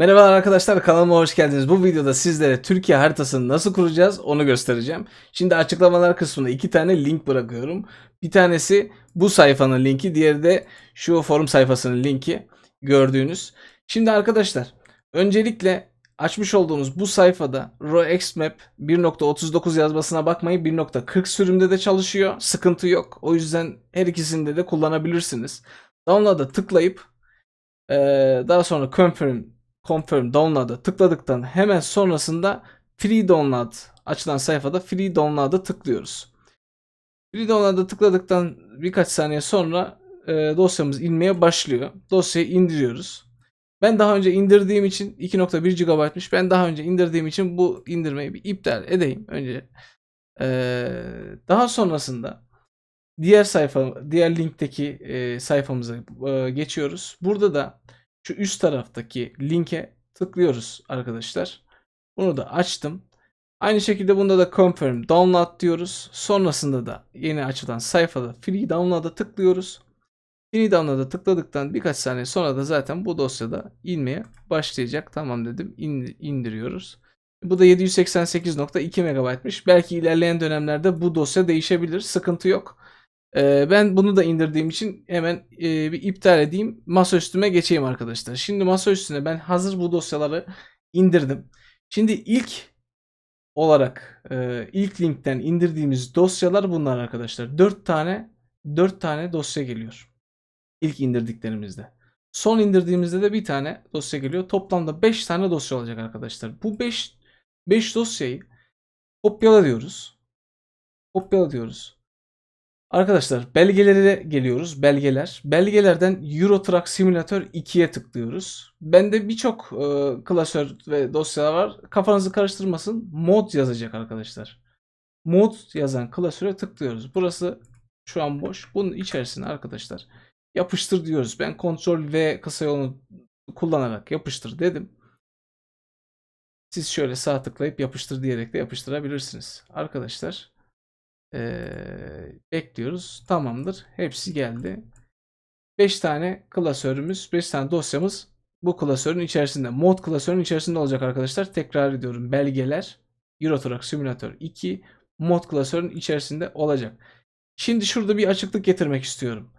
Merhabalar arkadaşlar kanalıma hoş geldiniz. Bu videoda sizlere Türkiye haritasını nasıl kuracağız onu göstereceğim. Şimdi açıklamalar kısmına iki tane link bırakıyorum. Bir tanesi bu sayfanın linki, diğeri de şu forum sayfasının linki gördüğünüz. Şimdi arkadaşlar öncelikle açmış olduğunuz bu sayfada RoXMap 1.39 yazmasına bakmayın 1.40 sürümde de çalışıyor. Sıkıntı yok. O yüzden her ikisinde de kullanabilirsiniz. Download'a tıklayıp daha sonra confirm confirm download'a tıkladıktan hemen sonrasında free download açılan sayfada free download'a tıklıyoruz. Free download'a tıkladıktan birkaç saniye sonra e, dosyamız inmeye başlıyor. Dosyayı indiriyoruz. Ben daha önce indirdiğim için 2.1 GB'mış. Ben daha önce indirdiğim için bu indirmeyi bir iptal edeyim önce. E, daha sonrasında diğer sayfa, diğer linkteki e, sayfamıza e, geçiyoruz. Burada da şu üst taraftaki linke tıklıyoruz arkadaşlar. Bunu da açtım. Aynı şekilde bunda da confirm download diyoruz. Sonrasında da yeni açılan sayfada free download'a tıklıyoruz. Free download'a tıkladıktan birkaç saniye sonra da zaten bu dosyada inmeye başlayacak. Tamam dedim. İn- indiriyoruz. Bu da 788.2 MB'mış. Belki ilerleyen dönemlerde bu dosya değişebilir. Sıkıntı yok. Ee, ben bunu da indirdiğim için hemen e, bir iptal edeyim. Masa üstüme geçeyim arkadaşlar. Şimdi masa üstüne ben hazır bu dosyaları indirdim. Şimdi ilk olarak e, ilk linkten indirdiğimiz dosyalar bunlar arkadaşlar. 4 tane 4 tane dosya geliyor. İlk indirdiklerimizde. Son indirdiğimizde de bir tane dosya geliyor. Toplamda 5 tane dosya olacak arkadaşlar. Bu 5 5 dosyayı kopyala diyoruz. Kopyala diyoruz. Arkadaşlar belgelere geliyoruz. Belgeler. Belgelerden Euro Truck Simulator 2'ye tıklıyoruz. Bende birçok e, klasör ve dosya var. Kafanızı karıştırmasın. Mod yazacak arkadaşlar. Mod yazan klasöre tıklıyoruz. Burası şu an boş. Bunun içerisine arkadaşlar yapıştır diyoruz. Ben Ctrl V kısa yolunu kullanarak yapıştır dedim. Siz şöyle sağ tıklayıp yapıştır diyerek de yapıştırabilirsiniz. Arkadaşlar ee, bekliyoruz. Tamamdır. Hepsi geldi. 5 tane klasörümüz, 5 tane dosyamız bu klasörün içerisinde. Mod klasörün içerisinde olacak arkadaşlar. Tekrar ediyorum. Belgeler Euro Truck Simulator 2 mod klasörün içerisinde olacak. Şimdi şurada bir açıklık getirmek istiyorum.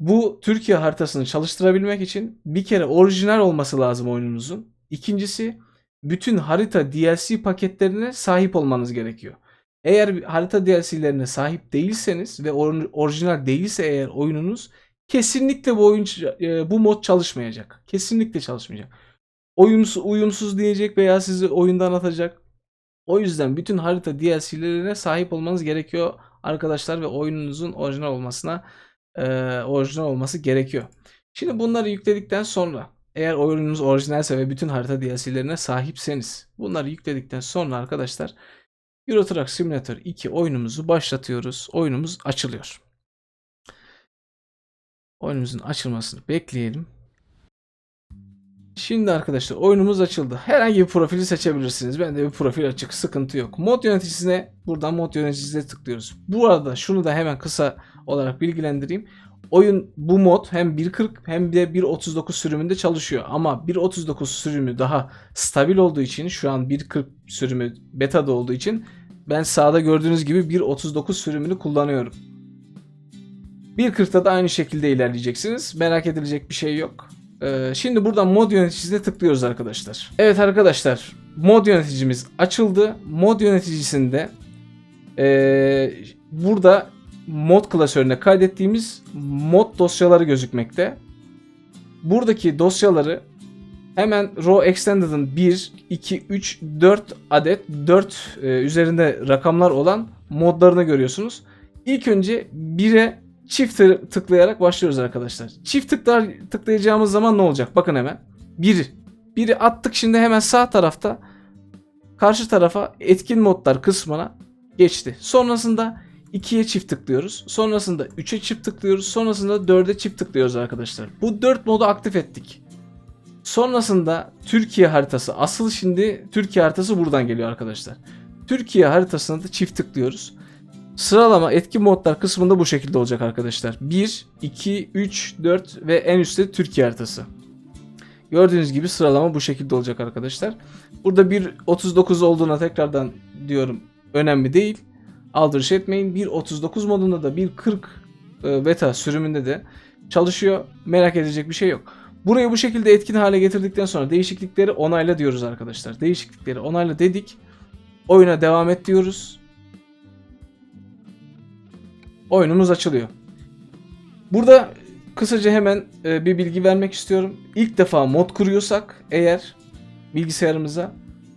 Bu Türkiye haritasını çalıştırabilmek için bir kere orijinal olması lazım oyununuzun. İkincisi bütün harita DLC paketlerine sahip olmanız gerekiyor. Eğer harita DLC'lerine sahip değilseniz ve or- orijinal değilse eğer oyununuz kesinlikle bu oyun e, bu mod çalışmayacak. Kesinlikle çalışmayacak. Oyunsuz, uyumsuz diyecek veya sizi oyundan atacak. O yüzden bütün harita DLC'lerine sahip olmanız gerekiyor arkadaşlar ve oyununuzun orijinal olmasına e, orijinal olması gerekiyor. Şimdi bunları yükledikten sonra eğer oyununuz orijinalse ve bütün harita DLC'lerine sahipseniz bunları yükledikten sonra arkadaşlar Euro Truck Simulator 2 oyunumuzu başlatıyoruz. Oyunumuz açılıyor. Oyunumuzun açılmasını bekleyelim. Şimdi arkadaşlar oyunumuz açıldı. Herhangi bir profili seçebilirsiniz. Bende bir profil açık. Sıkıntı yok. Mod yöneticisine buradan mod yöneticisine tıklıyoruz. Bu arada şunu da hemen kısa olarak bilgilendireyim. Oyun bu mod hem 1.40 hem de 1.39 sürümünde çalışıyor. Ama 1.39 sürümü daha stabil olduğu için şu an 1.40 sürümü beta'da olduğu için ben sağda gördüğünüz gibi 1.39 sürümünü kullanıyorum. 1.40'da da aynı şekilde ilerleyeceksiniz. Merak edilecek bir şey yok. Ee, şimdi buradan mod yöneticisine tıklıyoruz arkadaşlar. Evet arkadaşlar mod yöneticimiz açıldı. Mod yöneticisinde ee, burada mod klasörüne kaydettiğimiz mod dosyaları gözükmekte. Buradaki dosyaları hemen row extended'ın 1, 2, 3, 4 adet 4 e, üzerinde rakamlar olan modlarını görüyorsunuz. İlk önce 1'e çift tı- tıklayarak başlıyoruz arkadaşlar. Çift tıklar tıklayacağımız zaman ne olacak? Bakın hemen. 1. Biri attık şimdi hemen sağ tarafta karşı tarafa etkin modlar kısmına geçti. Sonrasında 2'ye çift tıklıyoruz. Sonrasında 3'e çift tıklıyoruz. Sonrasında 4'e çift tıklıyoruz arkadaşlar. Bu 4 modu aktif ettik. Sonrasında Türkiye haritası. Asıl şimdi Türkiye haritası buradan geliyor arkadaşlar. Türkiye haritasına da çift tıklıyoruz. Sıralama etkin modlar kısmında bu şekilde olacak arkadaşlar. 1, 2, 3, 4 ve en üstte Türkiye haritası. Gördüğünüz gibi sıralama bu şekilde olacak arkadaşlar. Burada 1.39 olduğuna tekrardan diyorum önemli değil. Aldırış etmeyin. 1.39 modunda da 1.40 e, beta sürümünde de çalışıyor. Merak edecek bir şey yok. Burayı bu şekilde etkin hale getirdikten sonra değişiklikleri onayla diyoruz arkadaşlar. Değişiklikleri onayla dedik. Oyuna devam et diyoruz. Oyunumuz açılıyor. Burada kısaca hemen e, bir bilgi vermek istiyorum. İlk defa mod kuruyorsak eğer bilgisayarımıza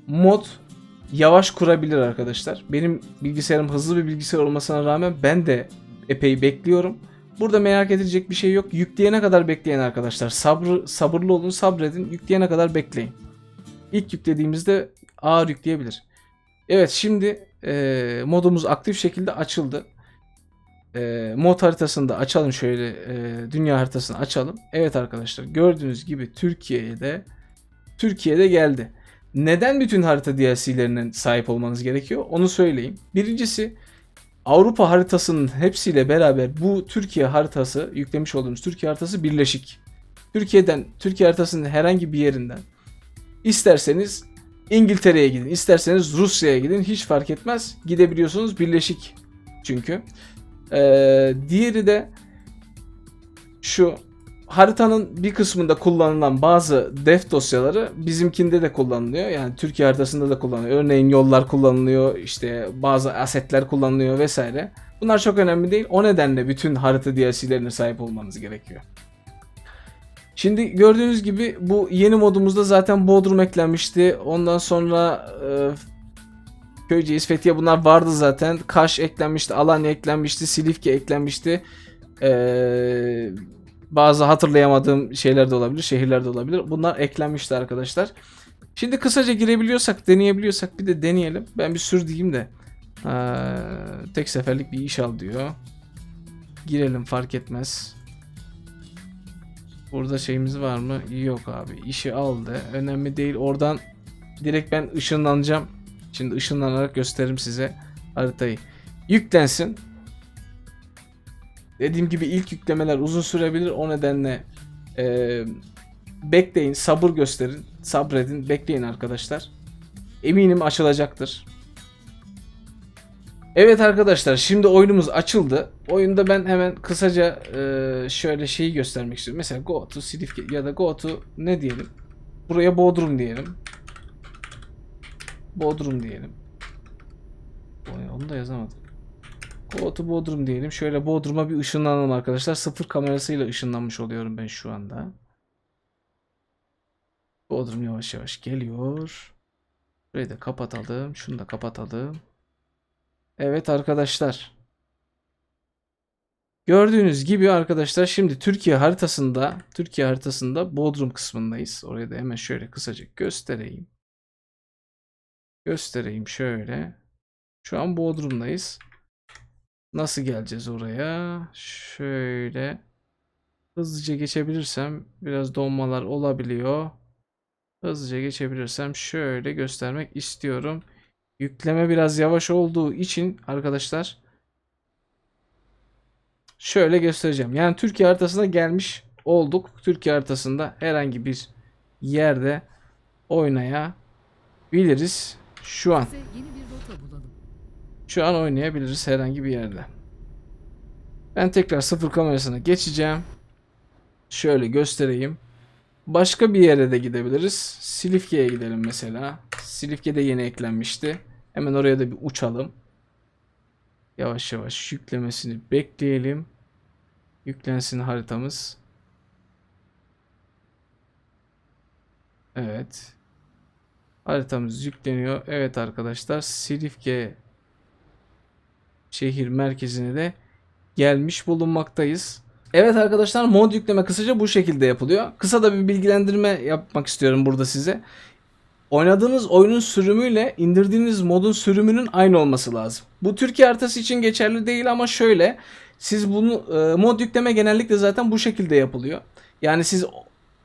mod yavaş kurabilir arkadaşlar. Benim bilgisayarım hızlı bir bilgisayar olmasına rağmen ben de epey bekliyorum. Burada merak edilecek bir şey yok. Yükleyene kadar bekleyin arkadaşlar. Sabrı, sabırlı olun, sabredin. Yükleyene kadar bekleyin. İlk yüklediğimizde ağır yükleyebilir. Evet şimdi e, modumuz aktif şekilde açıldı. E, mod haritasını da açalım şöyle. e, dünya haritasını açalım. Evet arkadaşlar gördüğünüz gibi Türkiye'de Türkiye'de geldi. Neden bütün harita DLC'lerine sahip olmanız gerekiyor? Onu söyleyeyim. Birincisi Avrupa haritasının hepsiyle beraber bu Türkiye haritası, yüklemiş olduğumuz Türkiye haritası birleşik. Türkiye'den, Türkiye haritasının herhangi bir yerinden isterseniz İngiltere'ye gidin, isterseniz Rusya'ya gidin hiç fark etmez. Gidebiliyorsunuz birleşik çünkü. Ee, diğeri de şu haritanın bir kısmında kullanılan bazı def dosyaları bizimkinde de kullanılıyor. Yani Türkiye haritasında da kullanılıyor. Örneğin yollar kullanılıyor, işte bazı asetler kullanılıyor vesaire. Bunlar çok önemli değil. O nedenle bütün harita DLC'lerine sahip olmanız gerekiyor. Şimdi gördüğünüz gibi bu yeni modumuzda zaten Bodrum eklenmişti. Ondan sonra e, Köyceğiz, Fethiye bunlar vardı zaten. Kaş eklenmişti, Alanya eklenmişti, Silifke eklenmişti. Eee bazı hatırlayamadığım şeyler de olabilir, şehirler de olabilir. Bunlar eklenmişti arkadaşlar. Şimdi kısaca girebiliyorsak, deneyebiliyorsak bir de deneyelim. Ben bir sür diyeyim de. Ee, tek seferlik bir iş al diyor. Girelim fark etmez. Burada şeyimiz var mı? Yok abi. İşi aldı. Önemli değil. Oradan direkt ben ışınlanacağım. Şimdi ışınlanarak gösteririm size haritayı. Yüklensin. Dediğim gibi ilk yüklemeler uzun sürebilir. O nedenle e, bekleyin, sabır gösterin, sabredin, bekleyin arkadaşlar. Eminim açılacaktır. Evet arkadaşlar şimdi oyunumuz açıldı. Oyunda ben hemen kısaca e, şöyle şeyi göstermek istiyorum. Mesela go to Silifke ya da go to ne diyelim? Buraya Bodrum diyelim. Bodrum diyelim. Onu da yazamadım. Go to Bodrum diyelim. Şöyle Bodrum'a bir ışınlanalım arkadaşlar. Sıfır kamerasıyla ışınlanmış oluyorum ben şu anda. Bodrum yavaş yavaş geliyor. Burayı da kapatalım. Şunu da kapatalım. Evet arkadaşlar. Gördüğünüz gibi arkadaşlar şimdi Türkiye haritasında Türkiye haritasında Bodrum kısmındayız. Oraya da hemen şöyle kısaca göstereyim. Göstereyim şöyle. Şu an Bodrum'dayız. Nasıl geleceğiz oraya? Şöyle hızlıca geçebilirsem biraz donmalar olabiliyor. Hızlıca geçebilirsem şöyle göstermek istiyorum. Yükleme biraz yavaş olduğu için arkadaşlar şöyle göstereceğim. Yani Türkiye haritasına gelmiş olduk. Türkiye haritasında herhangi bir yerde oynayabiliriz. Şu an. Yeni bir rota bulalım. Şu an oynayabiliriz herhangi bir yerde. Ben tekrar sıfır kamerasına geçeceğim. Şöyle göstereyim. Başka bir yere de gidebiliriz. Silifke'ye gidelim mesela. Silifke de yeni eklenmişti. Hemen oraya da bir uçalım. Yavaş yavaş yüklemesini bekleyelim. Yüklensin haritamız. Evet. Haritamız yükleniyor. Evet arkadaşlar Silifke şehir merkezine de gelmiş bulunmaktayız. Evet arkadaşlar mod yükleme kısaca bu şekilde yapılıyor. Kısa da bir bilgilendirme yapmak istiyorum burada size. Oynadığınız oyunun sürümüyle indirdiğiniz modun sürümünün aynı olması lazım. Bu Türkiye haritası için geçerli değil ama şöyle siz bunu e, mod yükleme genellikle zaten bu şekilde yapılıyor. Yani siz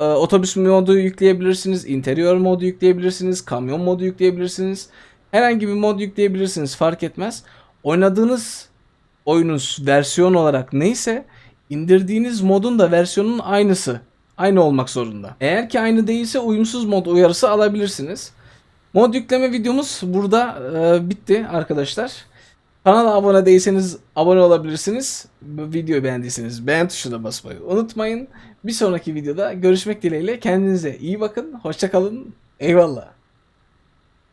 e, otobüs modu yükleyebilirsiniz, interior modu yükleyebilirsiniz, kamyon modu yükleyebilirsiniz. Herhangi bir mod yükleyebilirsiniz fark etmez. Oynadığınız oyunun versiyon olarak neyse indirdiğiniz modun da versiyonun aynısı aynı olmak zorunda. Eğer ki aynı değilse uyumsuz mod uyarısı alabilirsiniz. Mod yükleme videomuz burada e, bitti arkadaşlar. Kanala abone değilseniz abone olabilirsiniz. Videoyu beğendiyseniz beğen tuşuna basmayı unutmayın. Bir sonraki videoda görüşmek dileğiyle. Kendinize iyi bakın. Hoşçakalın. Eyvallah.